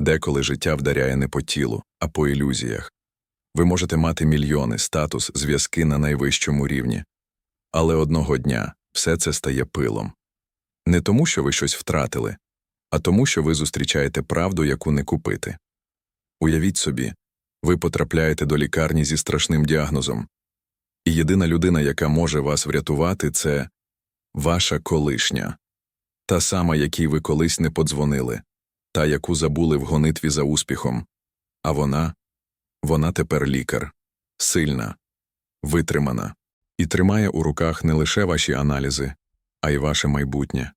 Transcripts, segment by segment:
Деколи життя вдаряє не по тілу, а по ілюзіях. Ви можете мати мільйони, статус, зв'язки на найвищому рівні. Але одного дня все це стає пилом. Не тому, що ви щось втратили, а тому, що ви зустрічаєте правду, яку не купити. Уявіть собі, ви потрапляєте до лікарні зі страшним діагнозом, і єдина людина, яка може вас врятувати, це ваша колишня, та сама, якій ви колись не подзвонили, та, яку забули в гонитві за успіхом. А вона, вона тепер лікар, сильна, витримана, і тримає у руках не лише ваші аналізи, а й ваше майбутнє.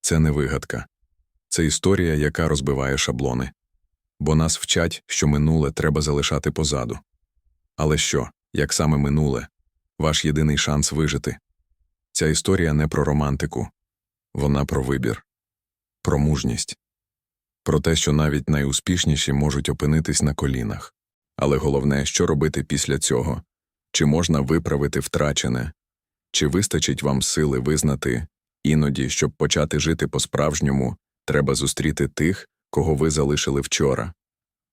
Це не вигадка. Це історія, яка розбиває шаблони. Бо нас вчать, що минуле треба залишати позаду. Але що, як саме минуле, ваш єдиний шанс вижити? Ця історія не про романтику, вона про вибір, про мужність, про те, що навіть найуспішніші можуть опинитись на колінах. Але головне, що робити після цього чи можна виправити втрачене, чи вистачить вам сили визнати, іноді, щоб почати жити по-справжньому, треба зустріти тих, кого ви залишили вчора.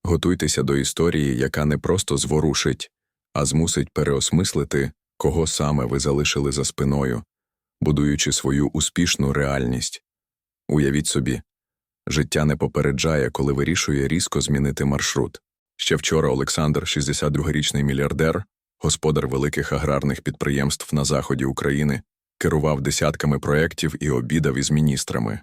Готуйтеся до історії, яка не просто зворушить, а змусить переосмислити, кого саме ви залишили за спиною, будуючи свою успішну реальність. Уявіть собі, життя не попереджає, коли вирішує різко змінити маршрут. Ще вчора Олександр, 62-річний мільярдер, господар великих аграрних підприємств на заході України, керував десятками проєктів і обідав із міністрами.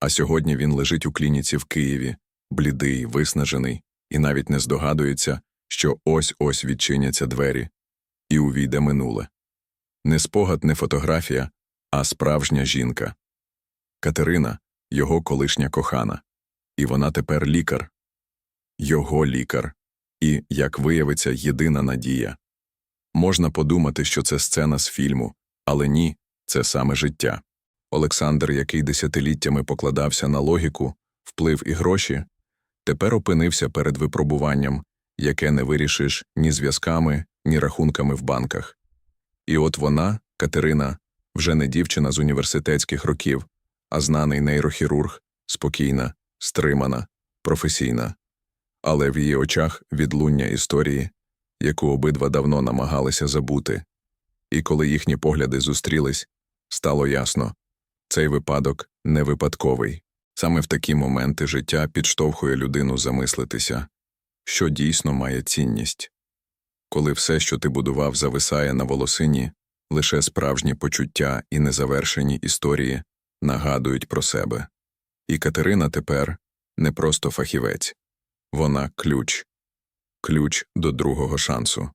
А сьогодні він лежить у клініці в Києві, блідий, виснажений, і навіть не здогадується, що ось-ось відчиняться двері, і увійде минуле. Не спогад, не фотографія, а справжня жінка. Катерина, його колишня кохана. І вона тепер лікар. Його лікар. І, як виявиться, єдина надія. Можна подумати, що це сцена з фільму, але ні, це саме життя. Олександр, який десятиліттями покладався на логіку, вплив і гроші, тепер опинився перед випробуванням, яке не вирішиш ні зв'язками, ні рахунками в банках. І от вона, Катерина, вже не дівчина з університетських років, а знаний нейрохірург, спокійна, стримана, професійна. Але в її очах відлуння історії, яку обидва давно намагалися забути. І коли їхні погляди зустрілись, стало ясно цей випадок не випадковий. Саме в такі моменти життя підштовхує людину замислитися, що дійсно має цінність. Коли все, що ти будував, зависає на волосині, лише справжні почуття і незавершені історії нагадують про себе. І Катерина тепер не просто фахівець, вона ключ, ключ до другого шансу.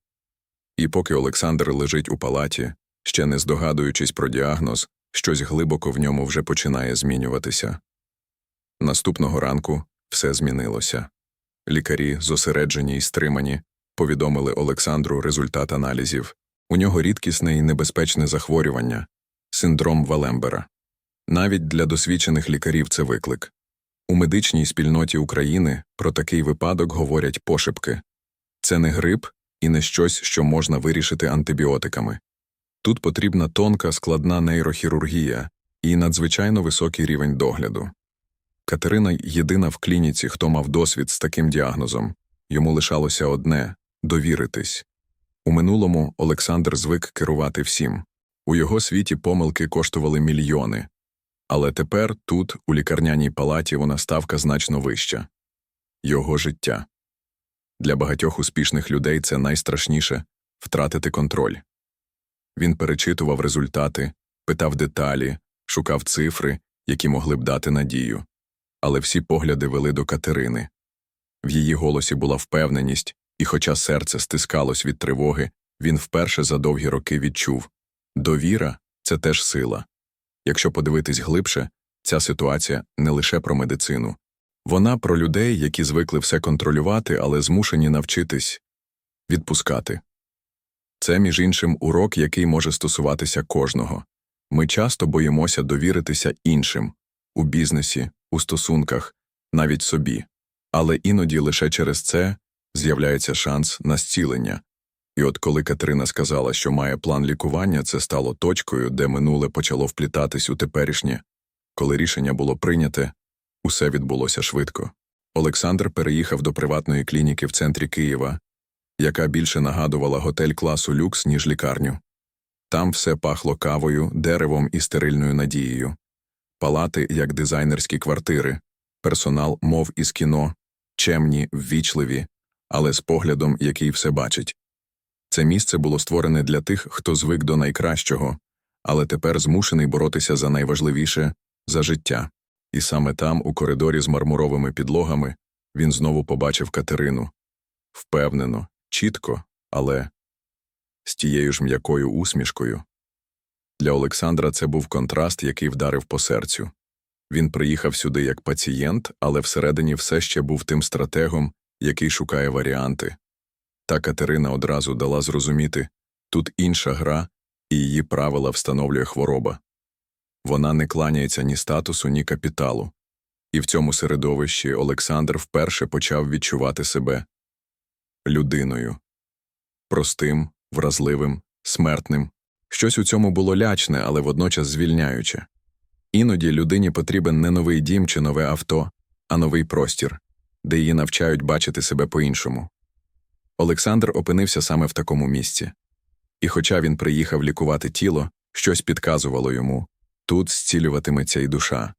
І поки Олександр лежить у палаті, ще не здогадуючись про діагноз, щось глибоко в ньому вже починає змінюватися. Наступного ранку все змінилося. Лікарі, зосереджені й стримані, повідомили Олександру результат аналізів. У нього рідкісне і небезпечне захворювання синдром Валембера. Навіть для досвідчених лікарів це виклик. У медичній спільноті України про такий випадок говорять пошепки це не грип і не щось, що можна вирішити антибіотиками. Тут потрібна тонка, складна нейрохірургія і надзвичайно високий рівень догляду. Катерина єдина в клініці, хто мав досвід з таким діагнозом. Йому лишалося одне довіритись. У минулому Олександр звик керувати всім. У його світі помилки коштували мільйони. Але тепер тут, у лікарняній палаті, вона ставка значно вища його життя. Для багатьох успішних людей це найстрашніше втратити контроль. Він перечитував результати, питав деталі, шукав цифри, які могли б дати надію. Але всі погляди вели до Катерини. В її голосі була впевненість, і, хоча серце стискалось від тривоги, він вперше за довгі роки відчув довіра це теж сила. Якщо подивитись глибше, ця ситуація не лише про медицину. Вона про людей, які звикли все контролювати, але змушені навчитись відпускати. Це, між іншим, урок, який може стосуватися кожного. Ми часто боїмося довіритися іншим у бізнесі, у стосунках, навіть собі. Але іноді лише через це з'являється шанс на зцілення. І от коли Катерина сказала, що має план лікування, це стало точкою, де минуле почало вплітатись у теперішнє. Коли рішення було прийняте, усе відбулося швидко. Олександр переїхав до приватної клініки в центрі Києва, яка більше нагадувала готель класу люкс, ніж лікарню. Там все пахло кавою, деревом і стерильною надією. Палати, як дизайнерські квартири, персонал, мов із кіно, чемні, ввічливі, але з поглядом, який все бачить. Це місце було створене для тих, хто звик до найкращого, але тепер змушений боротися за найважливіше за життя. І саме там, у коридорі з мармуровими підлогами, він знову побачив Катерину. Впевнено, чітко, але з тією ж м'якою усмішкою. Для Олександра це був контраст, який вдарив по серцю. Він приїхав сюди як пацієнт, але всередині все ще був тим стратегом, який шукає варіанти. Та Катерина одразу дала зрозуміти тут інша гра, і її правила встановлює хвороба. Вона не кланяється ні статусу, ні капіталу. І в цьому середовищі Олександр вперше почав відчувати себе людиною простим, вразливим, смертним. Щось у цьому було лячне, але водночас звільняюче. Іноді людині потрібен не новий дім чи нове авто, а новий простір, де її навчають бачити себе по-іншому. Олександр опинився саме в такому місці. І хоча він приїхав лікувати тіло, щось підказувало йому тут зцілюватиметься і душа.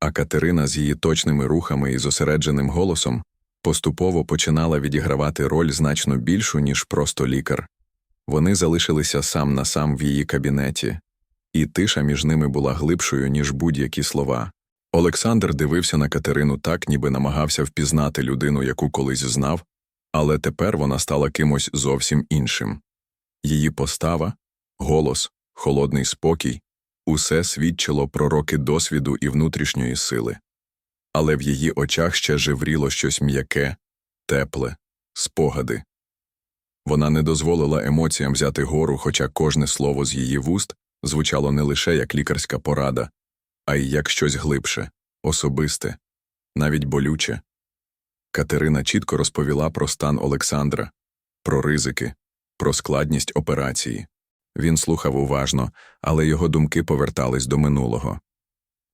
А Катерина з її точними рухами і зосередженим голосом поступово починала відігравати роль значно більшу, ніж просто лікар. Вони залишилися сам на сам в її кабінеті, і тиша між ними була глибшою, ніж будь-які слова. Олександр дивився на Катерину так, ніби намагався впізнати людину, яку колись знав, але тепер вона стала кимось зовсім іншим. Її постава, голос, холодний спокій усе свідчило про роки досвіду і внутрішньої сили. Але в її очах ще живріло щось м'яке, тепле, спогади. Вона не дозволила емоціям взяти гору, хоча кожне слово з її вуст звучало не лише як лікарська порада, а й як щось глибше, особисте, навіть болюче. Катерина чітко розповіла про стан Олександра, про ризики, про складність операції. Він слухав уважно, але його думки повертались до минулого.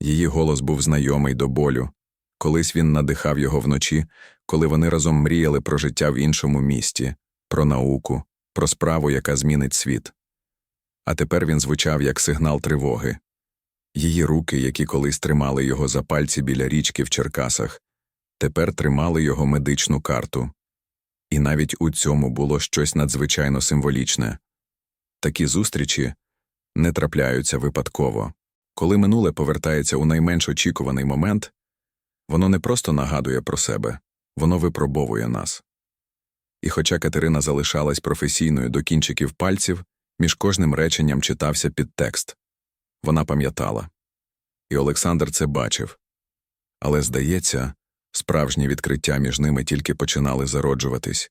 Її голос був знайомий до болю. Колись він надихав його вночі, коли вони разом мріяли про життя в іншому місті, про науку, про справу, яка змінить світ. А тепер він звучав як сигнал тривоги. Її руки, які колись тримали його за пальці біля річки в Черкасах, тепер тримали його медичну карту. І навіть у цьому було щось надзвичайно символічне. Такі зустрічі не трапляються випадково. Коли минуле повертається у найменш очікуваний момент, воно не просто нагадує про себе, воно випробовує нас. І хоча Катерина залишалась професійною до кінчиків пальців, між кожним реченням читався підтекст. Вона пам'ятала. І Олександр це бачив. Але, здається, справжні відкриття між ними тільки починали зароджуватись.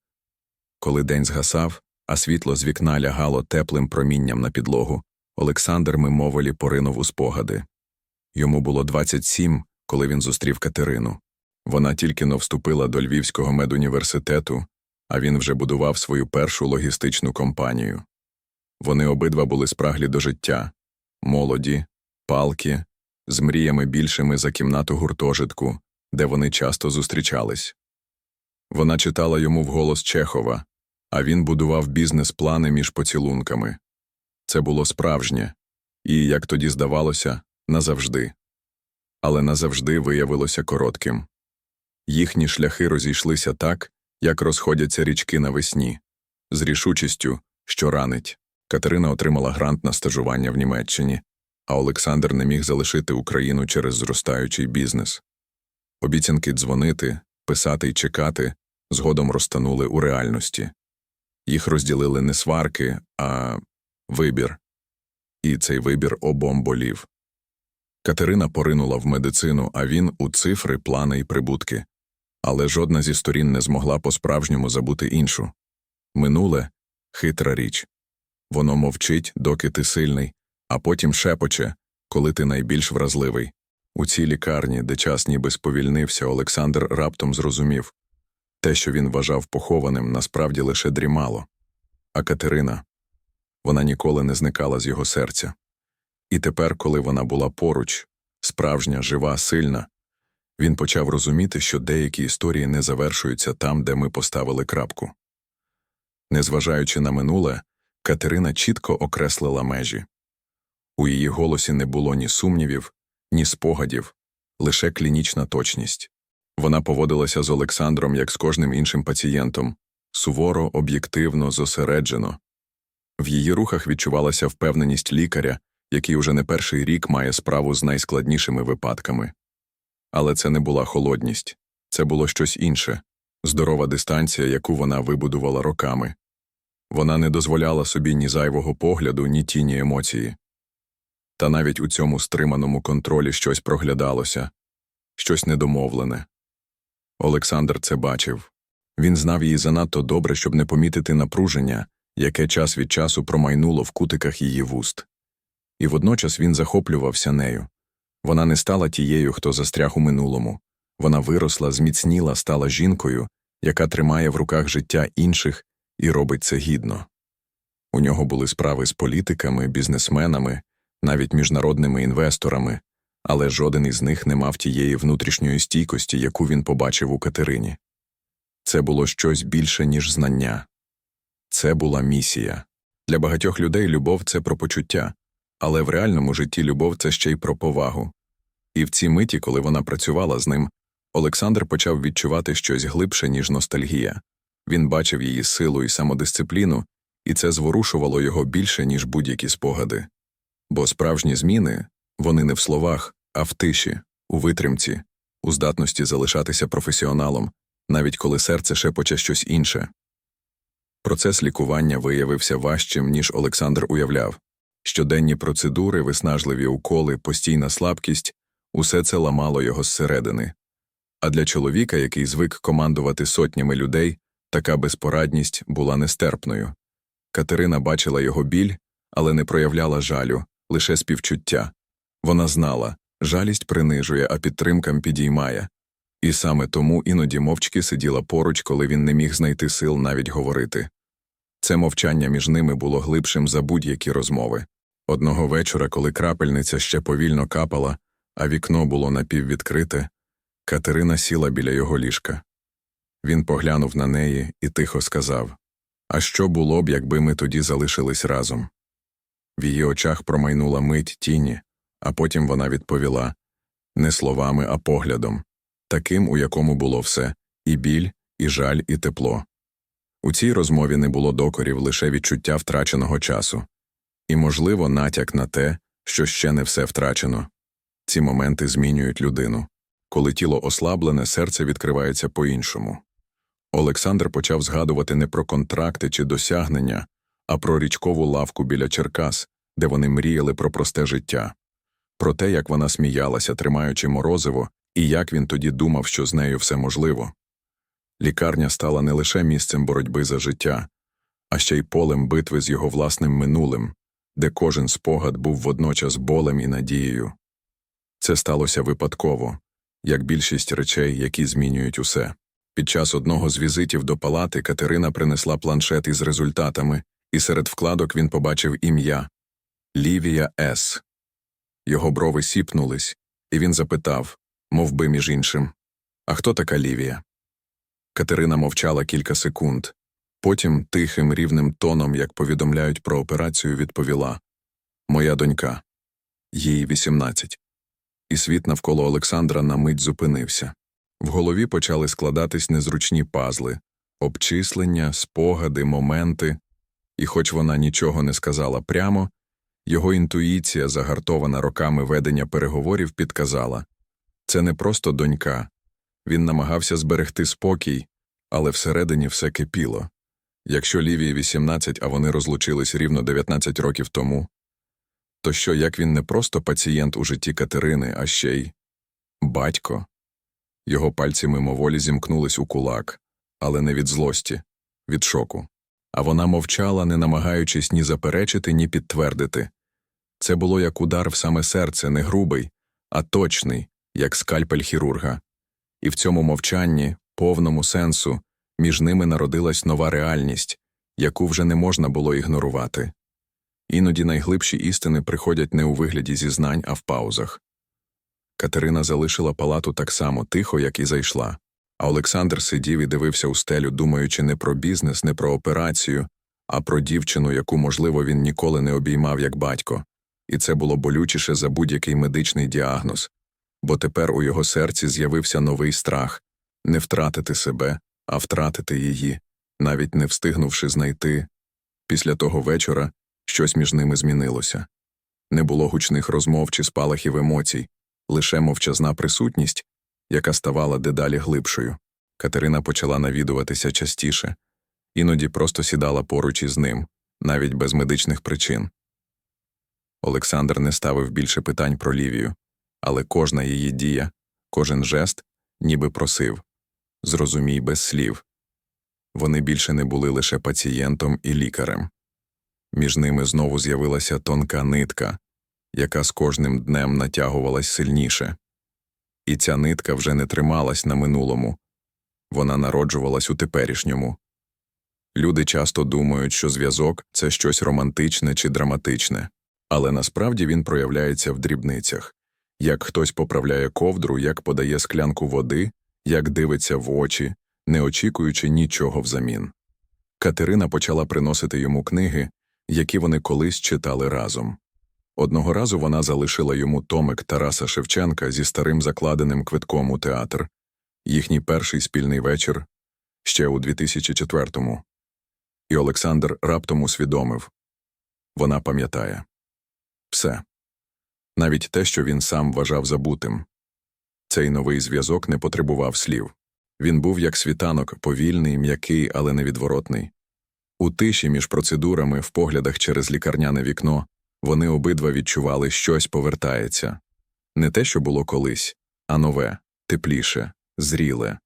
Коли день згасав, а світло з вікна лягало теплим промінням на підлогу, Олександр мимоволі поринув у спогади. Йому було 27, коли він зустрів Катерину. Вона тільки но вступила до Львівського медуніверситету, а він вже будував свою першу логістичну компанію. Вони обидва були спраглі до життя молоді, палки, з мріями більшими за кімнату гуртожитку, де вони часто зустрічались. Вона читала йому вголос Чехова, а він будував бізнес-плани між поцілунками. Це було справжнє, і, як тоді здавалося, назавжди. Але назавжди виявилося коротким. Їхні шляхи розійшлися так, як розходяться річки навесні, з рішучістю, що ранить. Катерина отримала грант на стажування в Німеччині, а Олександр не міг залишити Україну через зростаючий бізнес. Обіцянки дзвонити, писати й чекати згодом розтанули у реальності. Їх розділили не сварки, а вибір. І цей вибір обом болів. Катерина поринула в медицину, а він у цифри, плани й прибутки. Але жодна зі сторін не змогла по-справжньому забути іншу. Минуле хитра річ. Воно мовчить, доки ти сильний, а потім шепоче, коли ти найбільш вразливий. У цій лікарні, де час ніби сповільнився, Олександр раптом зрозумів те, що він вважав похованим, насправді лише дрімало. А Катерина вона ніколи не зникала з його серця. І тепер, коли вона була поруч, справжня, жива, сильна, Він почав розуміти, що деякі історії не завершуються там, де ми поставили крапку. Незважаючи на минуле, Катерина чітко окреслила межі. У її голосі не було ні сумнівів, ні спогадів, лише клінічна точність. Вона поводилася з Олександром як з кожним іншим пацієнтом суворо, об'єктивно, зосереджено. В її рухах відчувалася впевненість лікаря, який уже не перший рік має справу з найскладнішими випадками. Але це не була холодність, це було щось інше здорова дистанція, яку вона вибудувала роками. Вона не дозволяла собі ні зайвого погляду, ні тіні емоції. Та навіть у цьому стриманому контролі щось проглядалося, щось недомовлене. Олександр це бачив. Він знав її занадто добре, щоб не помітити напруження, яке час від часу промайнуло в кутиках її вуст. І водночас він захоплювався нею. Вона не стала тією, хто застряг у минулому. Вона виросла, зміцніла, стала жінкою, яка тримає в руках життя інших і робить це гідно. У нього були справи з політиками, бізнесменами, навіть міжнародними інвесторами, але жоден із них не мав тієї внутрішньої стійкості, яку він побачив у Катерині. Це було щось більше, ніж знання. Це була місія. Для багатьох людей любов це про почуття, але в реальному житті любов це ще й про повагу. І в цій миті, коли вона працювала з ним, Олександр почав відчувати щось глибше, ніж ностальгія. Він бачив її силу і самодисципліну, і це зворушувало його більше, ніж будь-які спогади. Бо справжні зміни вони не в словах, а в тиші, у витримці, у здатності залишатися професіоналом, навіть коли серце шепоче щось інше. Процес лікування виявився важчим, ніж Олександр уявляв. Щоденні процедури, виснажливі уколи, постійна слабкість усе це ламало його зсередини. А для чоловіка, який звик командувати сотнями людей, така безпорадність була нестерпною. Катерина бачила його біль, але не проявляла жалю, лише співчуття. Вона знала жалість принижує, а підтримка підіймає. І саме тому іноді мовчки сиділа поруч, коли він не міг знайти сил навіть говорити. Це мовчання між ними було глибшим за будь-які розмови. Одного вечора, коли крапельниця ще повільно капала, а вікно було напіввідкрите, Катерина сіла біля його ліжка. Він поглянув на неї і тихо сказав А що було б, якби ми тоді залишились разом? В її очах промайнула мить тіні, а потім вона відповіла не словами, а поглядом, таким, у якому було все і біль, і жаль, і тепло. У цій розмові не було докорів лише відчуття втраченого часу, і, можливо, натяк на те, що ще не все втрачено. Ці моменти змінюють людину. Коли тіло ослаблене, серце відкривається по-іншому. Олександр почав згадувати не про контракти чи досягнення, а про річкову лавку біля Черкас, де вони мріяли про просте життя, про те, як вона сміялася, тримаючи морозиво, і як він тоді думав, що з нею все можливо. Лікарня стала не лише місцем боротьби за життя, а ще й полем битви з його власним минулим, де кожен спогад був водночас болем і надією. Це сталося випадково, як більшість речей, які змінюють усе. Під час одного з візитів до палати Катерина принесла планшет із результатами, і серед вкладок він побачив ім'я Лівія С. Його брови сіпнулись, і він запитав, мов би між іншим А хто така Лівія? Катерина мовчала кілька секунд. Потім тихим рівним тоном, як повідомляють про операцію, відповіла Моя донька, їй 18. І світ навколо Олександра на мить зупинився. В голові почали складатись незручні пазли, обчислення, спогади, моменти, і, хоч вона нічого не сказала прямо, його інтуїція, загартована роками ведення переговорів, підказала це не просто донька. Він намагався зберегти спокій, але всередині все кипіло. Якщо Лівії 18, а вони розлучились рівно 19 років тому, то що як він не просто пацієнт у житті Катерини, а ще й батько? Його пальці мимоволі зімкнулись у кулак, але не від злості, від шоку. А вона мовчала, не намагаючись ні заперечити, ні підтвердити. Це було як удар в саме серце, не грубий, а точний, як скальпель хірурга. І в цьому мовчанні, повному сенсу, між ними народилась нова реальність, яку вже не можна було ігнорувати. Іноді найглибші істини приходять не у вигляді зізнань, а в паузах. Катерина залишила палату так само тихо, як і зайшла. А Олександр сидів і дивився у стелю, думаючи не про бізнес, не про операцію, а про дівчину, яку, можливо, він ніколи не обіймав як батько. І це було болючіше за будь-який медичний діагноз, бо тепер у його серці з'явився новий страх не втратити себе, а втратити її, навіть не встигнувши знайти. Після того вечора щось між ними змінилося. Не було гучних розмов чи спалахів емоцій, лише мовчазна присутність, яка ставала дедалі глибшою. Катерина почала навідуватися частіше, іноді просто сідала поруч із ним, навіть без медичних причин. Олександр не ставив більше питань про Лівію, але кожна її дія, кожен жест ніби просив зрозумій без слів. Вони більше не були лише пацієнтом і лікарем. Між ними знову з'явилася тонка нитка, яка з кожним днем натягувалась сильніше. І ця нитка вже не трималась на минулому, вона народжувалась у теперішньому. Люди часто думають, що зв'язок це щось романтичне чи драматичне, але насправді він проявляється в дрібницях як хтось поправляє ковдру, як подає склянку води, як дивиться в очі, не очікуючи нічого взамін. Катерина почала приносити йому книги, які вони колись читали разом. Одного разу вона залишила йому томик Тараса Шевченка зі старим закладеним квитком у театр, їхній перший спільний вечір ще у 2004-му. І Олександр раптом усвідомив вона пам'ятає все, навіть те, що він сам вважав забутим. Цей новий зв'язок не потребував слів. Він був як світанок, повільний, м'який, але невідворотний. У тиші між процедурами, в поглядах через лікарняне вікно, вони обидва відчували, щось повертається не те, що було колись, а нове, тепліше, зріле.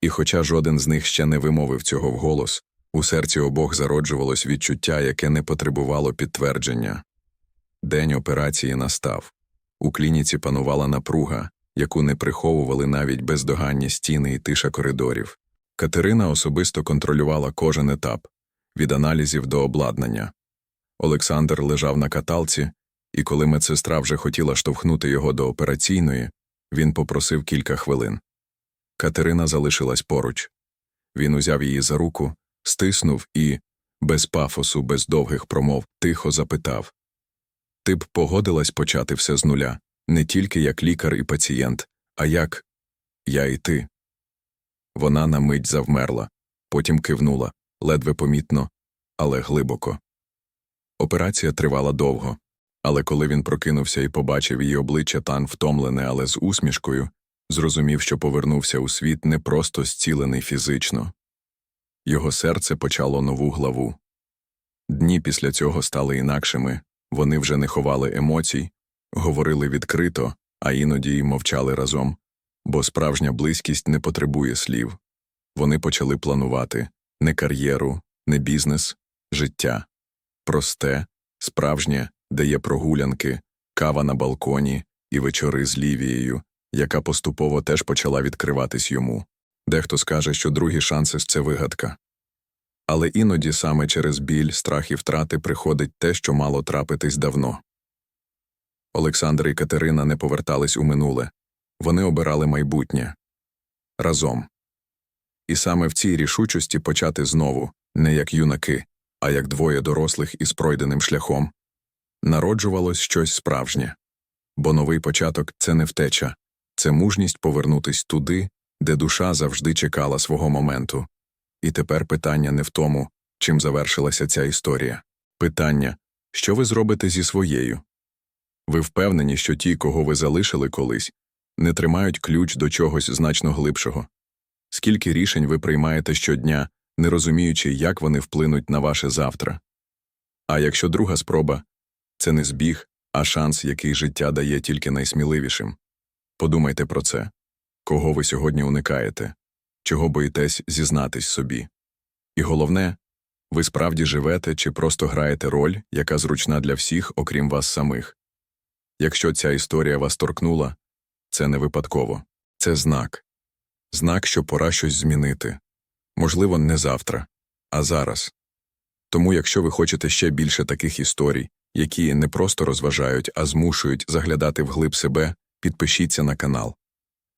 І хоча жоден з них ще не вимовив цього вголос, у серці обох зароджувалось відчуття, яке не потребувало підтвердження. День операції настав. У клініці панувала напруга, яку не приховували навіть бездоганні стіни і тиша коридорів. Катерина особисто контролювала кожен етап від аналізів до обладнання. Олександр лежав на каталці, і коли медсестра вже хотіла штовхнути його до операційної, він попросив кілька хвилин. Катерина залишилась поруч. Він узяв її за руку, стиснув і, без пафосу, без довгих промов, тихо запитав Ти б погодилась почати все з нуля, не тільки як лікар і пацієнт, а як я і ти. Вона на мить завмерла, потім кивнула, ледве помітно, але глибоко. Операція тривала довго, але коли він прокинувся і побачив її обличчя тан втомлене, але з усмішкою, зрозумів, що повернувся у світ не просто зцілений фізично. Його серце почало нову главу. Дні після цього стали інакшими, вони вже не ховали емоцій, говорили відкрито, а іноді й мовчали разом, бо справжня близькість не потребує слів. Вони почали планувати не кар'єру, не бізнес, життя просте, справжнє, де є прогулянки, кава на балконі і вечори з Лівією, яка поступово теж почала відкриватись йому. Дехто скаже, що другі шанси це вигадка. Але іноді саме через біль, страх і втрати приходить те, що мало трапитись давно. Олександр і Катерина не повертались у минуле вони обирали майбутнє разом. І саме в цій рішучості почати знову, не як юнаки, а як двоє дорослих із пройденим шляхом, народжувалось щось справжнє. Бо новий початок це не втеча, це мужність повернутись туди, де душа завжди чекала свого моменту. І тепер питання не в тому, чим завершилася ця історія. Питання, що ви зробите зі своєю? Ви впевнені, що ті, кого ви залишили колись, не тримають ключ до чогось значно глибшого? Скільки рішень ви приймаєте щодня, не розуміючи, як вони вплинуть на ваше завтра? А якщо друга спроба це не збіг, а шанс, який життя дає тільки найсміливішим. Подумайте про це кого ви сьогодні уникаєте, чого боїтесь зізнатись собі. І головне, ви справді живете чи просто граєте роль, яка зручна для всіх, окрім вас самих. Якщо ця історія вас торкнула, це не випадково, це знак знак, що пора щось змінити. Можливо, не завтра, а зараз. Тому, якщо ви хочете ще більше таких історій, які не просто розважають, а змушують заглядати вглиб себе, підпишіться на канал.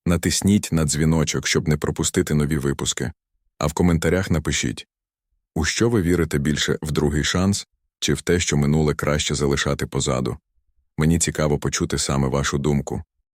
Натисніть на дзвіночок, щоб не пропустити нові випуски. А в коментарях напишіть, у що ви вірите більше в другий шанс чи в те, що минуле краще залишати позаду. Мені цікаво почути саме вашу думку.